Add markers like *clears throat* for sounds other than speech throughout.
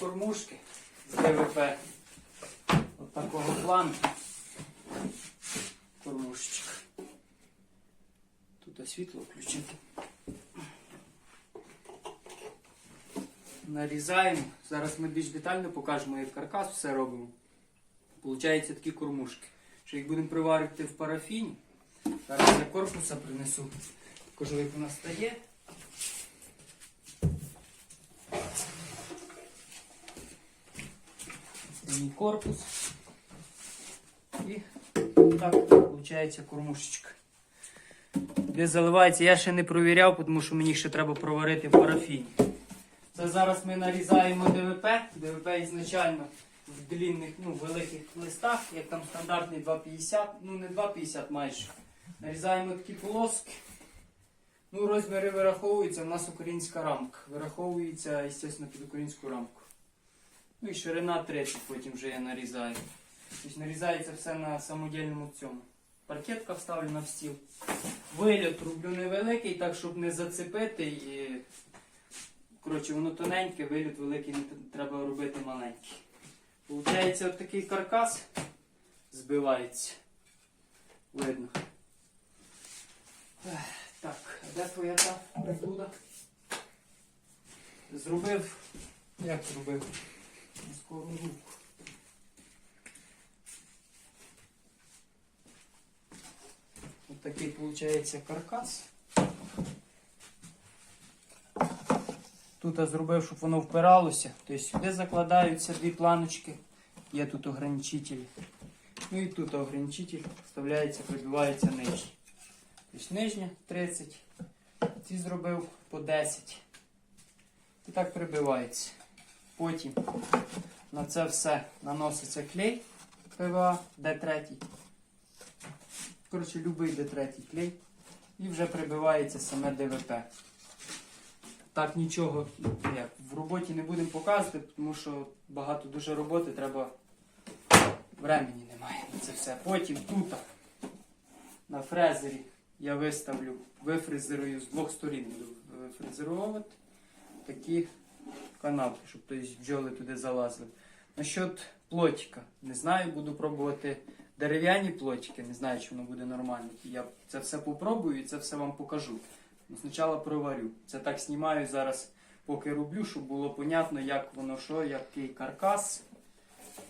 Кормушки з ДВП. От такого плану. Кормушечка. Тут світло включити. Нарізаємо. Зараз ми більш детально покажемо, як каркас все робимо. Получаються такі кормушки. Що їх будемо приварити в парафіні. Зараз я корпуса принесу. Покажу, як вона стає. Мій корпус. І так виходить кормушечка. Де заливається, я ще не провіряв, тому що мені ще треба проварити в парафіні. Це зараз ми нарізаємо ДВП. ДВП ізначально в длинних, ну, великих листах, як там стандартний 2,50, ну не 2,50 майже. Нарізаємо такі полоски. Ну, розміри вираховуються, у нас українська рамка. Вираховується, звісно, під українську рамку. Ну і ширина 30 потім вже я нарізаю. Тобто нарізається все на самодільному цьому. Паркетка вставлена в стіл. Вильот роблю невеликий, так щоб не зацепити. І... Коротше, воно тоненьке, вильот великий не треба робити маленький. Получається от такий каркас збивається. Видно. Так, а де твоя та приблуда? Зробив. Як зробив? На скору руку. Ось такий виходить каркас. Тут я зробив, щоб воно впиралося. Тобто сюди закладаються дві планочки. Є тут ограничителі. Ну і тут ограничитель вставляється, прибивається нижній. Тобто нижня 30. Ці зробив по 10. І так прибивається. Потім на це все наноситься клей ПВА Д3. Коротше, любий Д3 клей. І вже прибивається саме ДВП. Так нічого як, в роботі не будемо показувати, тому що багато дуже роботи треба. Времені немає на це все. Потім тут на фрезері я виставлю, вифрезерую з двох сторін буду вифрезерувати такі канавки, щоб бджоли туди залазили. Насчет плотика, не знаю, буду пробувати дерев'яні плотики, не знаю, чи воно буде нормально. Я це все попробую і це все вам покажу. Ну, спочатку проварю. Це так знімаю зараз, поки роблю, щоб було понятно, як воно що, який каркас.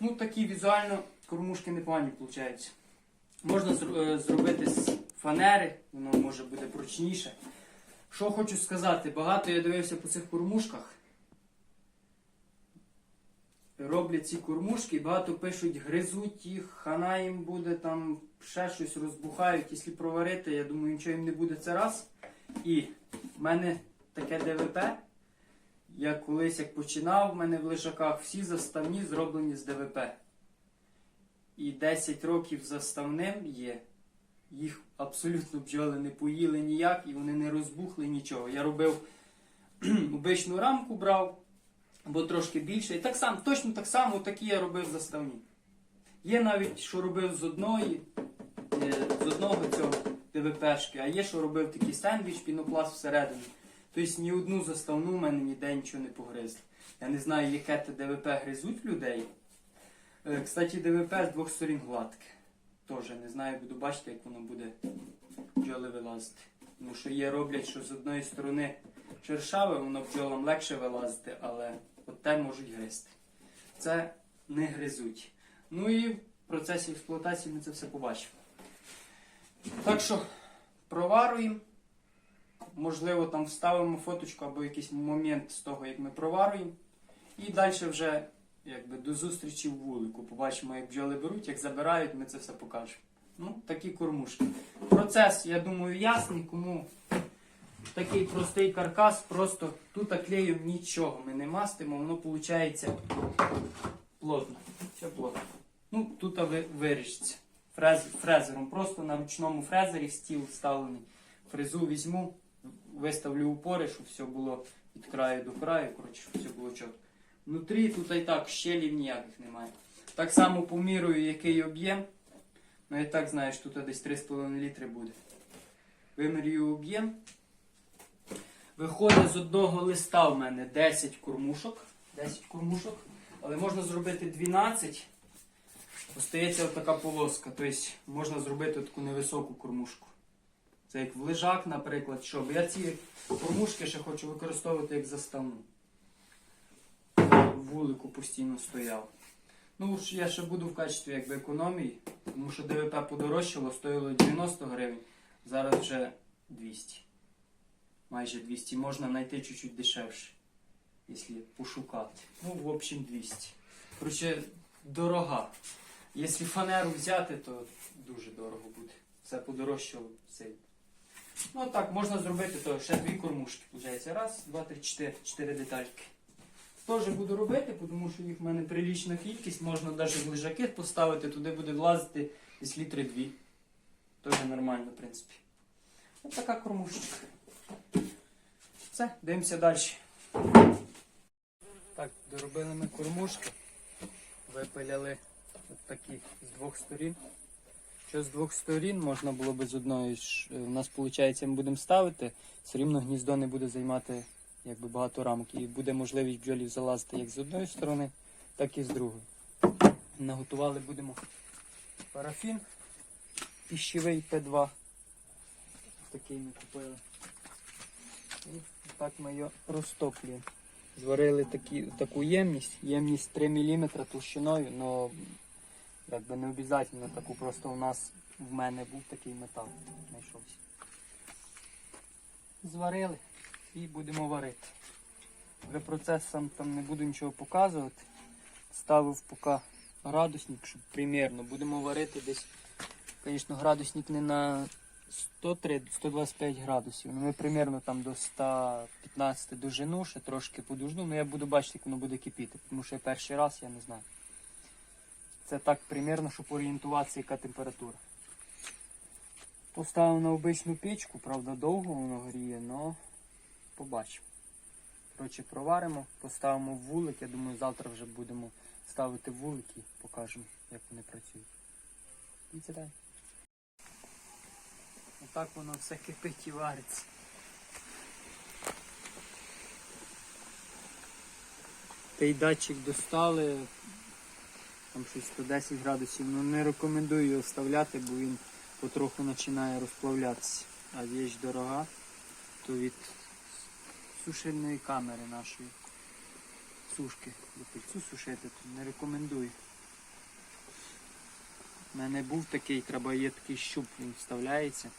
Ну, такі візуально кормушки непогані виходять. Можна е, зробити з фанери, воно може буде прочніше. Що хочу сказати, багато я дивився по цих кормушках. Роблять ці кормушки, багато пишуть, гризуть їх, хана їм буде, там ще щось розбухають. Якщо проварити, я думаю, нічого їм не буде це раз. І в мене таке ДВП. Я колись як починав, в мене в лежаках всі заставні зроблені з ДВП. І 10 років заставним є. Їх абсолютно бджоли не поїли ніяк і вони не розбухли нічого. Я робив *clears throat* обичну рамку брав, або трошки більше. І так само, точно так само, такі я робив заставні. Є навіть, що робив з одної, е, з одного цього ДВПшки, а є, що робив такий сендвіч, пінопласт всередині. Тобто ні одну заставну в мене ніде нічого не погризли. Я не знаю, яке те ДВП гризуть людей. Е, Кстати, ДВП з двох сторін гладке. Теж не знаю, буду бачити, як воно буде бджоли вилазити. Тому що є роблять, що з одної сторони шершаве, воно бджолам легше вилазити, але от те можуть гризти. Це не гризуть. Ну і в процесі експлуатації ми це все побачимо. Так що проваруємо. Можливо, там вставимо фоточку або якийсь момент з того, як ми проваруємо. І далі вже якби, до зустрічі в вулику. Побачимо, як бджоли беруть, як забирають, ми це все покажемо. Ну, такі кормушки. Процес, я думаю, ясний, кому такий простий каркас, просто тут клею нічого ми не мастимо, воно виходить плотно. Все плотно. Ну, тут ви, виріжеться. Фрез, фрезером. Просто на ручному фрезері стіл вставлений. Фрезу візьму, виставлю упори, щоб все було від краю до краю, коротше, щоб все було чітко. Внутрі тут і так щелів ніяких немає. Так само помірую, який об'єм. Ну, і так знаєш, тут десь 3,5 літри буде. Вимірюю об'єм. Виходить з одного листа в мене 10 кормушок. 10 кормушок. Але можна зробити 12. Остається така полоска. Тобто можна зробити таку невисоку кормушку. Це як в лежак, наприклад, щоб. Я ці кормушки ще хочу використовувати як заставну. Вулику постійно стояв. Ну, я ще буду в качестві якби економії, тому що ДВП подорожчало, стоїло 90 гривень, зараз вже 200. Майже 200. Можна знайти чуть-чуть дешевше, якщо пошукати. Ну, в общем, 200. Короче, дорога. Якщо фанеру взяти, то дуже дорого буде. Все подорожчало цей. Ну так, можна зробити то ще дві кормушки. Получається. Раз, два, три, чотири. Чотири детальки. Теж буду робити, тому що їх в мене прилічна кількість, можна навіть лежаки поставити, туди буде влазити десь літри дві. Теж нормально, в принципі. Ось така кормушечка. Все, дивимося далі. Так, доробили ми кормушки. Випиляли от такі з двох сторін. Що з двох сторін можна було би з одної ж. е, У нас виходить, ми будемо ставити, все рівно гніздо не буде займати якби багато рамок. І буде можливість бджолів залазити як з одної сторони, так і з другої. Наготували будемо парафін піщовий П2. Такий ми купили. І так ми його розтоплюємо. Зварили такі, таку ємність, ємність 3 мм толщиною, але якби не обов'язково таку, просто у нас в мене був такий метал, знайшовся. Зварили і будемо варити. Вже процес сам там не буду нічого показувати. Ставив поки градусник, щоб примірно. Будемо варити десь, звісно, градусник не на 103-125 градусів. Ну, ми примірно там до 115 дожину, ще трошки подужну, але я буду бачити, як воно буде кипіти, тому що я перший раз я не знаю. Це так примірно, щоб орієнтуватися, яка температура. Поставив на обичну печку, правда, довго воно гріє, але побачимо. Коротше, проваримо, поставимо в вулик. Я думаю, завтра вже будемо ставити в вулик і покажемо, як вони працюють. І це далі. Отак воно все кипить і вариться. Той датчик достали, там щось 110 градусів, ну не рекомендую його вставляти, бо він потроху починає розплавлятися. А віч дорога, то від сушильної камери нашої сушки до пильцю сушити, то не рекомендую. У мене був такий, треба є такий щуп, він вставляється.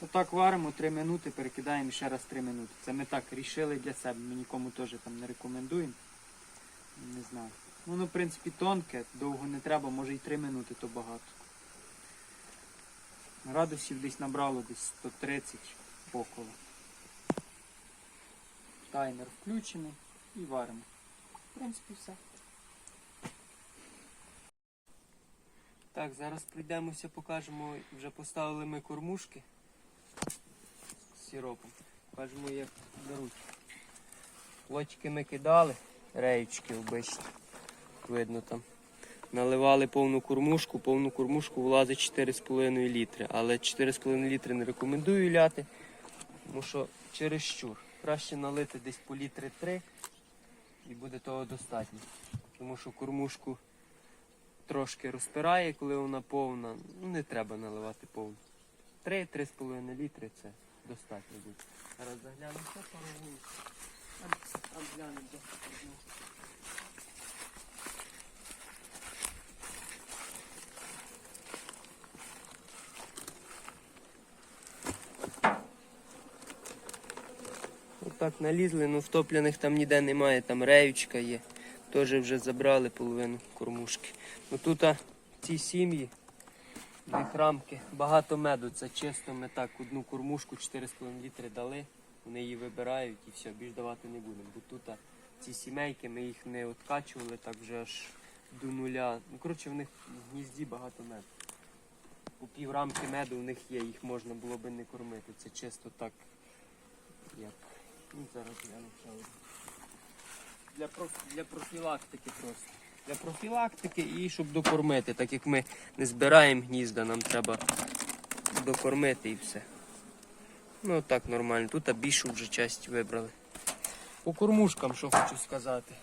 Отак варимо 3 минути, перекидаємо ще раз 3 минути. Це ми так рішили для себе, ми нікому теж там не рекомендуємо. Не знаю. Воно, в принципі, тонке, довго не треба, може і 3 минути, то багато. Градусів десь набрало десь 130 около. Таймер включений і варимо. В принципі, все. Так, зараз прийдемося, покажемо, вже поставили ми кормушки з сиропом. Покажемо, як беруть. Лочки ми кидали, реєчки обичні. Видно там. Наливали повну кормушку, повну кормушку влазить 4,5 літри. Але 4,5 літри не рекомендую ляти, тому що через щур. Краще налити десь по літри 3 і буде того достатньо. Тому що кормушку трошки розпирає, коли вона повна. Ну не треба наливати повну. 3-3,5 літри це достатньо буде. Зараз заглянемо ще паровую. А глянемо до одного. Отак налізли, ну втоплених там ніде немає, там реючка є. Теж вже забрали половину кормушки. Ну тут а, ці сім'ї, в них рамки, багато меду. Це чисто ми так одну кормушку 4,5 літри дали, вони її вибирають і все, більш давати не будемо. Бо тут ці сімейки ми їх не откачували так вже аж до нуля. Ну коротше в них в гнізді багато меду. По пів рамки меду в них є, їх можна було би не кормити. Це чисто так як. Ну, зараз я навчаю. Для, для профілактики просто. Для профілактики і щоб докормити. Так як ми не збираємо гнізда, нам треба докормити і все. Ну так нормально. Тут більшу вже часть вибрали. По кормушкам, що хочу сказати.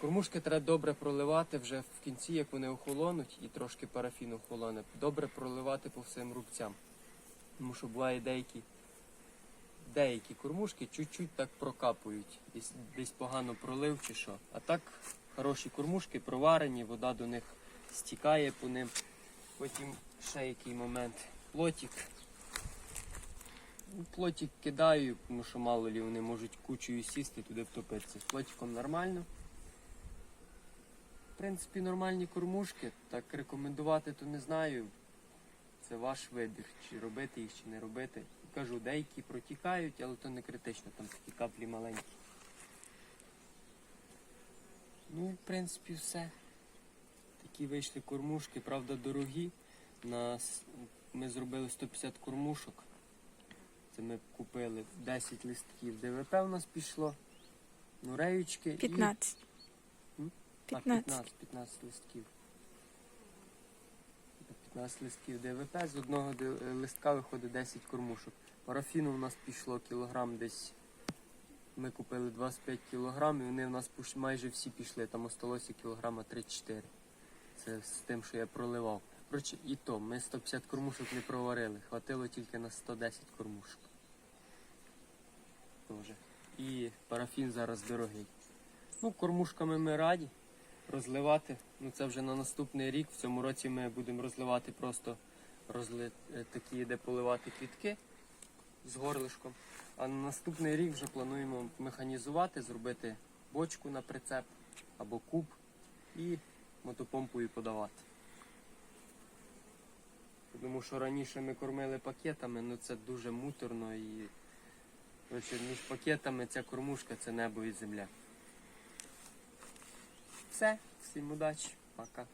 Кормушки треба добре проливати вже в кінці, як вони охолонуть, і трошки парафіну охолоне. Добре проливати по всім рубцям. Тому що буває деякі, деякі кормушки чуть-чуть так прокапують. Десь, десь погано пролив чи що. А так хороші кормушки проварені, вода до них стікає по ним. Потім ще який момент. Плотик. Ну, Плотик кидаю, тому що мало лі вони можуть кучею сісти туди втопитися. З плотиком нормально. В принципі, нормальні кормушки. Так рекомендувати то не знаю. Це ваш вибір, чи робити їх, чи не робити. Кажу, деякі протікають, але то не критично, там такі каплі маленькі. Ну, в принципі, все. Такі вийшли кормушки, правда, дорогі. Нас ми зробили 150 кормушок. Це ми купили 10 листків ДВП у нас пішло. Ну, реючки і 15. А, 15. 15, 15 листків. 15 листків ДВП, з одного листка виходить 10 кормушок. Парафіну у нас пішло кілограм десь. Ми купили 25 кілограм і вони в нас майже всі пішли. Там осталося кілограма 3-4. Це з тим, що я проливав. Коротше, і то, ми 150 кормушок не проварили. Хватило тільки на 110 кормушок. Тоже. І парафін зараз дорогий. Ну, кормушками ми раді розливати. Ну це вже на наступний рік. В цьому році ми будемо розливати просто розли... е, такі, де поливати квітки з горлишком. А на наступний рік вже плануємо механізувати, зробити бочку на прицеп або куб і мотопомпою подавати. Тому що раніше ми кормили пакетами, ну це дуже муторно і коротше, між пакетами ця кормушка це небо і земля. Все, всім удачі, пока.